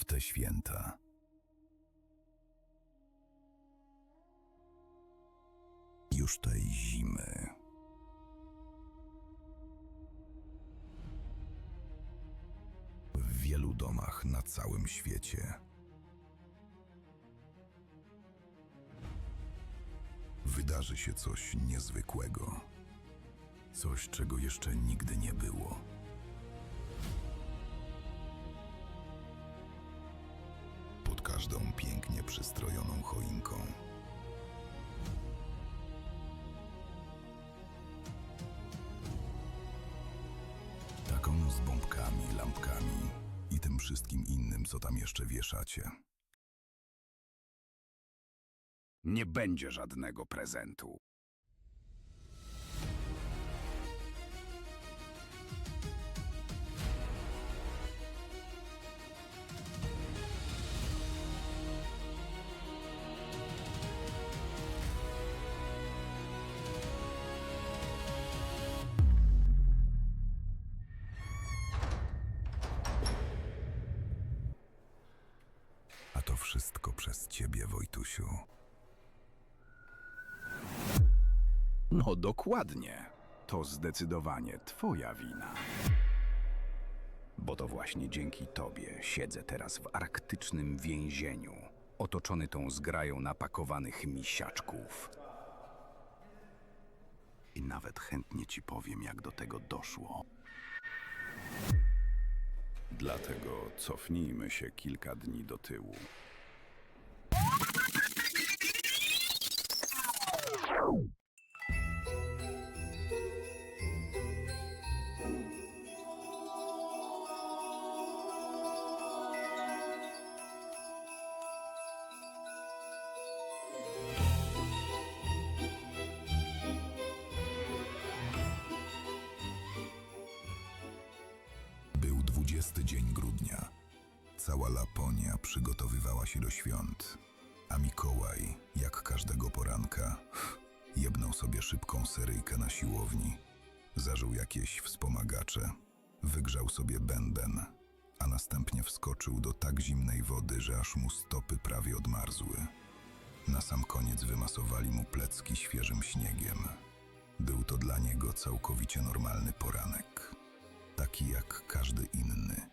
w te święta. Już tej zimy. W wielu domach na całym świecie wydarzy się coś niezwykłego. Coś, czego jeszcze nigdy nie było. Każdą pięknie przystrojoną choinką. Taką z bombkami, lampkami i tym wszystkim innym, co tam jeszcze wieszacie. Nie będzie żadnego prezentu. Wojtusiu. No dokładnie. To zdecydowanie twoja wina. Bo to właśnie dzięki tobie siedzę teraz w arktycznym więzieniu, otoczony tą zgrają napakowanych misiaczków. I nawet chętnie ci powiem, jak do tego doszło. Dlatego cofnijmy się kilka dni do tyłu. Był 20 dzień grudnia. Cała Laponia przygotowywała się do świąt, a Mikołaj, jak każdego poranka, jebnął sobie szybką seryjkę na siłowni, zażył jakieś wspomagacze, wygrzał sobie bęben, a następnie wskoczył do tak zimnej wody, że aż mu stopy prawie odmarzły. Na sam koniec wymasowali mu plecki świeżym śniegiem. Był to dla niego całkowicie normalny poranek taki jak każdy inny.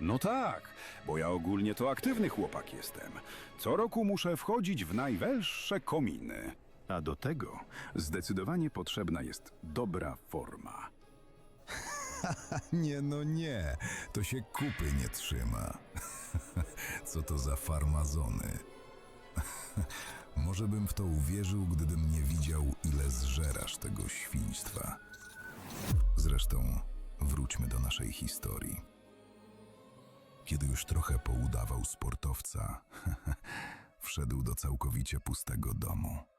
No tak, bo ja ogólnie to aktywny chłopak jestem. Co roku muszę wchodzić w najwęższe kominy. A do tego zdecydowanie potrzebna jest dobra forma. Nie, no nie, to się kupy nie trzyma. Co to za farmazony? Może bym w to uwierzył, gdybym nie widział, ile zżerasz tego świństwa. Zresztą wróćmy do naszej historii. Kiedy już trochę poudawał sportowca, wszedł do całkowicie pustego domu.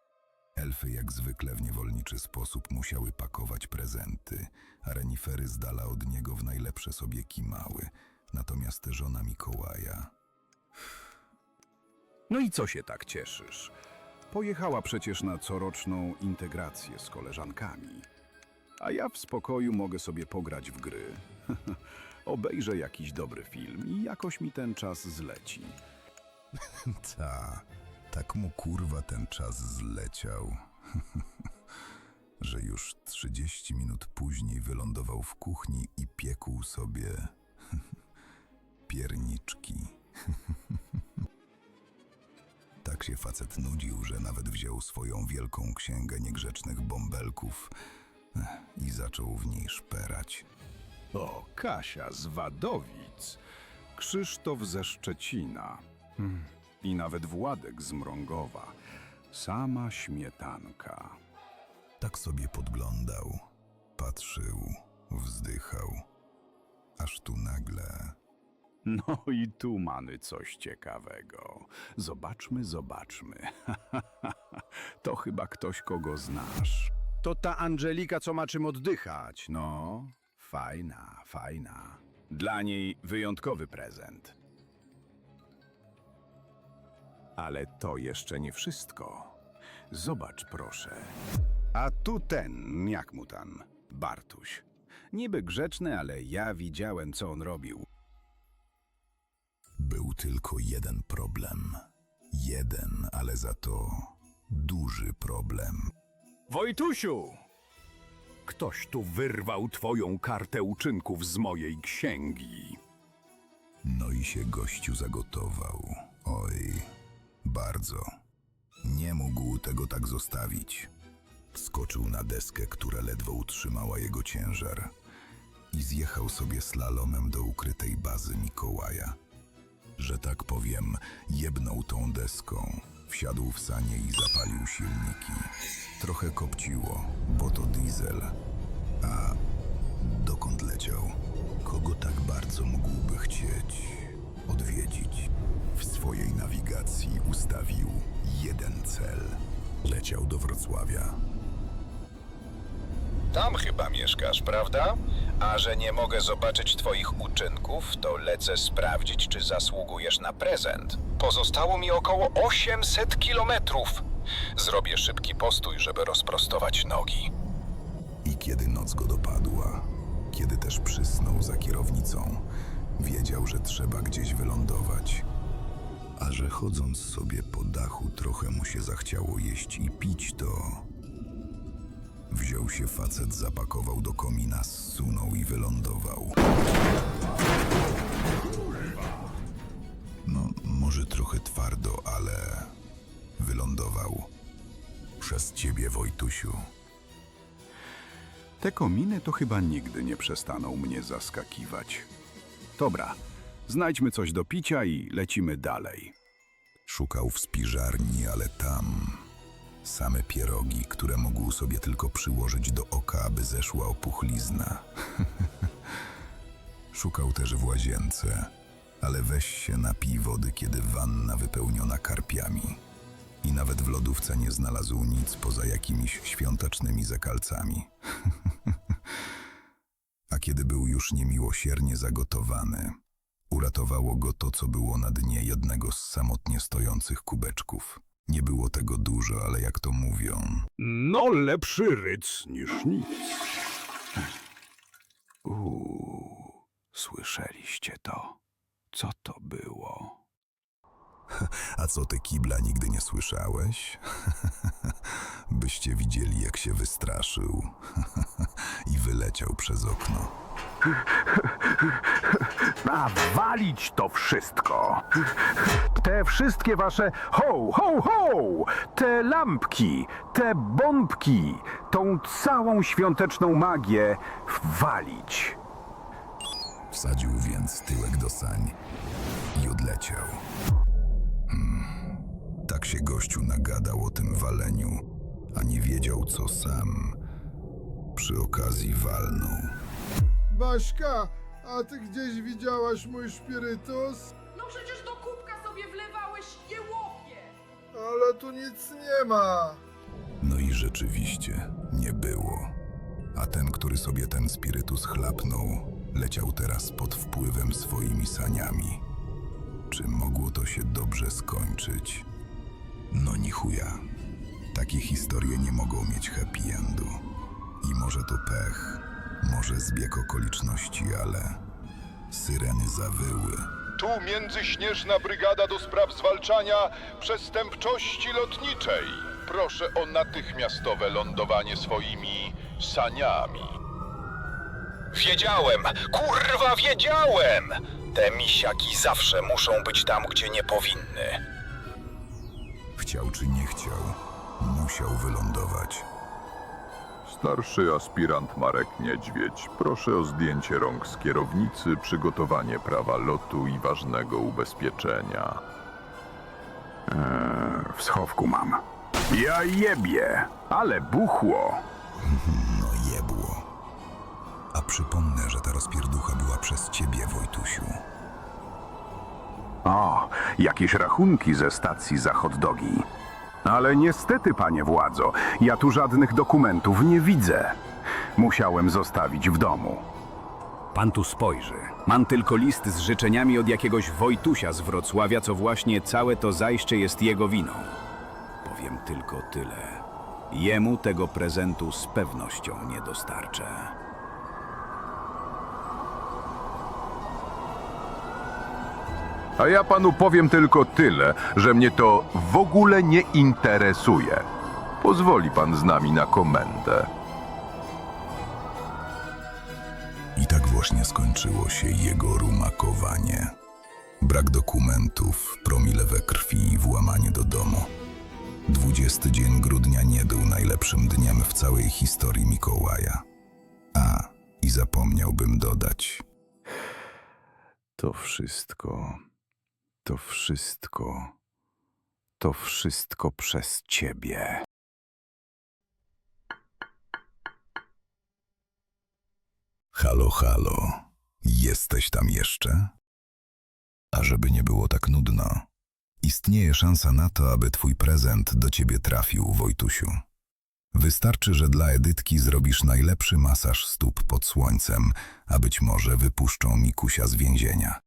Elfy jak zwykle w niewolniczy sposób musiały pakować prezenty, a renifery z dala od niego w najlepsze sobie kimały. Natomiast żona Mikołaja No i co się tak cieszysz? Pojechała przecież na coroczną integrację z koleżankami. A ja w spokoju mogę sobie pograć w gry. Obejrzę jakiś dobry film i jakoś mi ten czas zleci. Ta, tak mu kurwa ten czas zleciał, że już 30 minut później wylądował w kuchni i piekł sobie pierniczki. tak się facet nudził, że nawet wziął swoją wielką księgę niegrzecznych bąbelków eh, i zaczął w niej szperać. O, Kasia z Wadowic, Krzysztof ze Szczecina hmm. I nawet Władek z Mrągowa. Sama śmietanka. Tak sobie podglądał, patrzył, wzdychał, aż tu nagle. No i tu mamy coś ciekawego. Zobaczmy, zobaczmy. to chyba ktoś, kogo znasz. To ta Angelika, co ma czym oddychać. No, fajna, fajna. Dla niej wyjątkowy prezent. Ale to jeszcze nie wszystko. Zobacz, proszę. A tu ten, jak mu tam, Bartuś. Niby grzeczny, ale ja widziałem, co on robił. tylko jeden problem. Jeden, ale za to duży problem. Wojtusiu! Ktoś tu wyrwał twoją kartę uczynków z mojej księgi. No i się gościu zagotował. Oj, bardzo. Nie mógł tego tak zostawić. Wskoczył na deskę, która ledwo utrzymała jego ciężar i zjechał sobie slalomem do ukrytej bazy Mikołaja. Że tak powiem, jebnął tą deską, wsiadł w sanie i zapalił silniki. Trochę kopciło, bo to diesel. A dokąd leciał? Kogo tak bardzo mógłby chcieć odwiedzić? W swojej nawigacji ustawił jeden cel. Leciał do Wrocławia. Tam chyba mieszkasz, prawda? A że nie mogę zobaczyć twoich uczynków, to lecę sprawdzić, czy zasługujesz na prezent. Pozostało mi około 800 kilometrów. Zrobię szybki postój, żeby rozprostować nogi. I kiedy noc go dopadła, kiedy też przysnął za kierownicą, wiedział, że trzeba gdzieś wylądować. A że chodząc sobie po dachu trochę mu się zachciało jeść i pić, to... Wziął się facet, zapakował do komina, zsunął i wylądował. No, może trochę twardo, ale... Wylądował. Przez ciebie, Wojtusiu. Te kominy to chyba nigdy nie przestaną mnie zaskakiwać. Dobra, znajdźmy coś do picia i lecimy dalej. Szukał w spiżarni, ale tam same pierogi, które mógł sobie tylko przyłożyć do oka, aby zeszła opuchlizna. Szukał też w łazience, ale weź się napij wody, kiedy wanna wypełniona karpiami. I nawet w lodówce nie znalazł nic poza jakimiś świątecznymi zakalcami. A kiedy był już niemiłosiernie zagotowany, uratowało go to, co było na dnie jednego z samotnie stojących kubeczków. Nie było tego dużo, ale jak to mówią, No, lepszy ryc niż nic. Uuu, słyszeliście to? Co to było? A co ty kibla nigdy nie słyszałeś? Byście widzieli, jak się wystraszył i wyleciał przez okno. A walić to wszystko! Te wszystkie wasze ho, ho, ho! Te lampki, te bombki, tą całą świąteczną magię walić! Wsadził więc tyłek do sań i odleciał. Hmm. Tak się gościu nagadał o tym waleniu, a nie wiedział co sam. Przy okazji walnął. Baśka, a ty gdzieś widziałaś mój spirytus? No przecież do kubka sobie wlewałeś jełopie! Ale tu nic nie ma. No i rzeczywiście nie było. A ten, który sobie ten spirytus chlapnął, leciał teraz pod wpływem swoimi saniami. Czy mogło to się dobrze skończyć? No ni chuja. Takie historie nie mogą mieć happy endu. I może to pech, może zbieg okoliczności, ale syreny zawyły. Tu Międzyśnieżna Brygada do Spraw Zwalczania Przestępczości Lotniczej. Proszę o natychmiastowe lądowanie swoimi saniami. Wiedziałem! Kurwa, wiedziałem! Te misiaki zawsze muszą być tam, gdzie nie powinny. Chciał czy nie chciał, musiał wylądować. Starszy aspirant Marek Niedźwiedź, proszę o zdjęcie rąk z kierownicy, przygotowanie prawa lotu i ważnego ubezpieczenia. W schowku mam. Ja jebie, ale buchło. No jebło. A przypomnę, że ta rozpierducha była przez ciebie, Wojtusiu. O, jakieś rachunki ze stacji za hot dogi. Ale niestety, panie władzo, ja tu żadnych dokumentów nie widzę. Musiałem zostawić w domu. Pan tu spojrzy. Mam tylko list z życzeniami od jakiegoś Wojtusia z Wrocławia, co właśnie całe to zajście jest jego winą. Powiem tylko tyle. Jemu tego prezentu z pewnością nie dostarczę. A ja panu powiem tylko tyle, że mnie to w ogóle nie interesuje. Pozwoli pan z nami na komendę. I tak właśnie skończyło się jego rumakowanie. Brak dokumentów, promile we krwi i włamanie do domu. 20 dzień grudnia nie był najlepszym dniem w całej historii Mikołaja. A, i zapomniałbym dodać, To wszystko, to wszystko, to wszystko przez ciebie. Halo, halo, jesteś tam jeszcze? A żeby nie było tak nudno, istnieje szansa na to, aby twój prezent do ciebie trafił, Wojtusiu. Wystarczy, że dla Edytki zrobisz najlepszy masaż stóp pod słońcem, a być może wypuszczą Mikusia z więzienia.